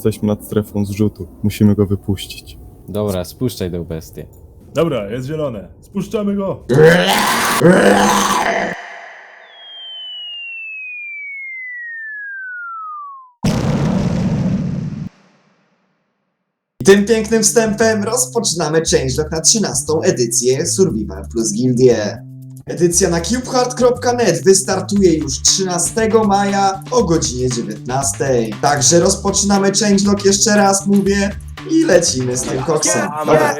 Jesteśmy nad strefą zrzutu. Musimy go wypuścić. Dobra, spuszczaj tę bestię. Dobra, jest zielone. Spuszczamy go. I tym pięknym wstępem rozpoczynamy changelog na 13 edycję Survival plus Gildie. Edycja na cubehard.net wystartuje już 13 maja o godzinie 19. Także rozpoczynamy changelog jeszcze raz mówię i lecimy z tym koksem. Dobra.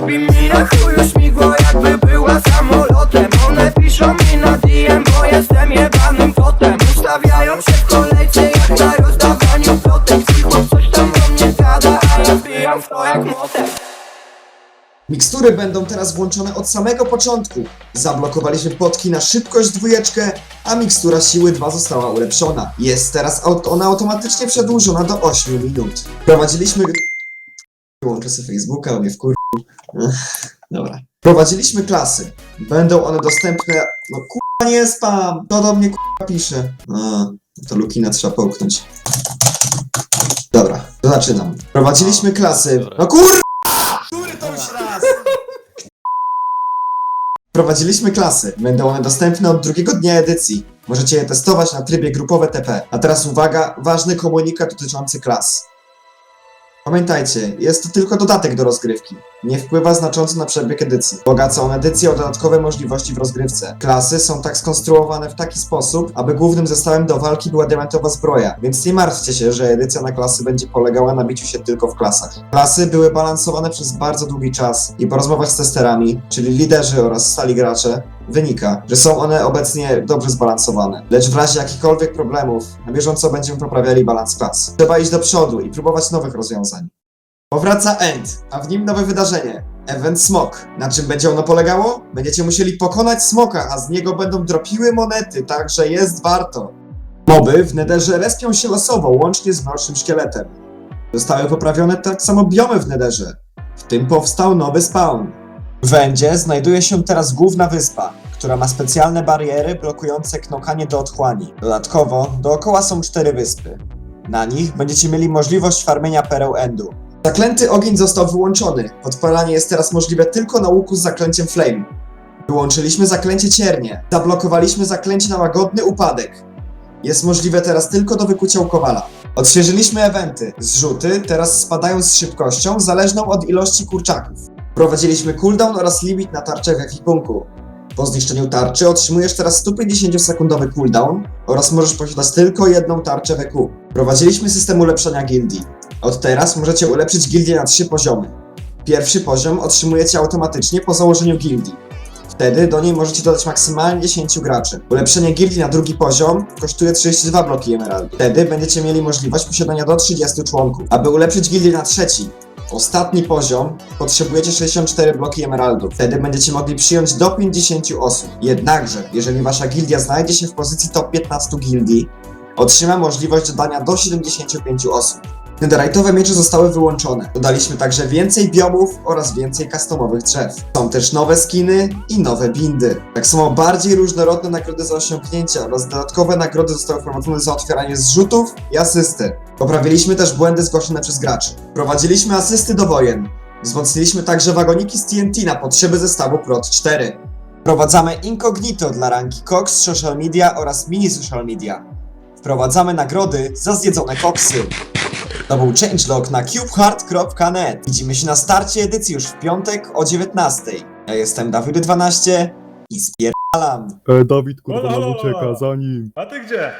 Robi mi na chuju śmigło jakby była samolotem One piszą mi na DM, bo jestem jebanym kotem Ustawiają się w kolejce jak na rozdawaniu plotek Cicho coś tam o mnie gada, a ja wbijam w to jak motem Mikstury będą teraz włączone od samego początku. Zablokowaliśmy potki na szybkość dwójeczkę, a mikstura siły 2 została ulepszona. Jest teraz aut- ona automatycznie przedłużona do 8 minut. Prowadziliśmy... Wyłączę sobie Facebooka, bo mnie wkur... Dobra. Prowadziliśmy klasy. Będą one dostępne... No kurwa nie spam! To do mnie kurwa pisze. A, to Lukina trzeba połknąć. Dobra, to zaczynam. Prowadziliśmy klasy... No kurwa! Który to już raz? Prowadziliśmy klasy. Będą one dostępne od drugiego dnia edycji. Możecie je testować na trybie grupowe TP. A teraz uwaga, ważny komunikat dotyczący klas. Pamiętajcie, jest to tylko dodatek do rozgrywki. Nie wpływa znacząco na przebieg edycji. Bogacą on edycję o dodatkowe możliwości w rozgrywce. Klasy są tak skonstruowane w taki sposób, aby głównym zestawem do walki była diamentowa zbroja, więc nie martwcie się, że edycja na klasy będzie polegała na biciu się tylko w klasach. Klasy były balansowane przez bardzo długi czas i po rozmowach z testerami, czyli liderzy oraz stali gracze, wynika, że są one obecnie dobrze zbalansowane. Lecz w razie jakichkolwiek problemów, na bieżąco będziemy poprawiali balans klas. Trzeba iść do przodu i próbować nowych rozwiązań. Powraca End, a w nim nowe wydarzenie. Event Smok. Na czym będzie ono polegało? Będziecie musieli pokonać smoka, a z niego będą dropiły monety, także jest warto. Moby w Nederze respią się losowo, łącznie z mrocznym szkieletem. Zostały poprawione tak samo biomy w Nederze. W tym powstał nowy spawn. W Endzie znajduje się teraz główna wyspa, która ma specjalne bariery blokujące knokanie do otchłani. Dodatkowo, dookoła są cztery wyspy. Na nich będziecie mieli możliwość farmienia pereł Endu. Zaklęty ogień został wyłączony. Podpalanie jest teraz możliwe tylko na łuku z zaklęciem Flame. Wyłączyliśmy zaklęcie ciernie. Zablokowaliśmy zaklęcie na łagodny upadek. Jest możliwe teraz tylko do wykucia u kowala. Odświeżyliśmy eventy. Zrzuty teraz spadają z szybkością zależną od ilości kurczaków. Wprowadziliśmy cooldown oraz limit na tarczę w ekwipunku. Po zniszczeniu tarczy otrzymujesz teraz 150-sekundowy cooldown oraz możesz posiadać tylko jedną tarczę w EQ. Wprowadziliśmy system ulepszenia gildii. Od teraz możecie ulepszyć gildię na trzy poziomy. Pierwszy poziom otrzymujecie automatycznie po założeniu gildii. Wtedy do niej możecie dodać maksymalnie 10 graczy. Ulepszenie gildii na drugi poziom kosztuje 32 bloki emeraldu. Wtedy będziecie mieli możliwość posiadania do 30 członków. Aby ulepszyć gildię na trzeci, ostatni poziom, potrzebujecie 64 bloki emeraldu. Wtedy będziecie mogli przyjąć do 50 osób. Jednakże, jeżeli wasza gildia znajdzie się w pozycji top 15 gildii, otrzyma możliwość dodania do 75 osób. Netherite'owe miecze zostały wyłączone. Dodaliśmy także więcej biomów oraz więcej customowych drzew. Są też nowe skiny i nowe bindy. Tak samo bardziej różnorodne nagrody za osiągnięcia oraz dodatkowe nagrody zostały wprowadzone za otwieranie zrzutów i asysty. Poprawiliśmy też błędy zgłoszone przez graczy. Prowadziliśmy asysty do wojen. Wzmocniliśmy także wagoniki z TNT na potrzeby zestawu Prot 4. Wprowadzamy incognito dla ranki Cox Social Media oraz Mini Social Media. Wprowadzamy nagrody za zjedzone koksy. To był changelog na cubehard.net. Widzimy się na starcie edycji już w piątek o 19. Ja jestem Dawid12 i spierdalam. E, Dawid kurwa Halo, nam ucieka, za nim. A ty gdzie?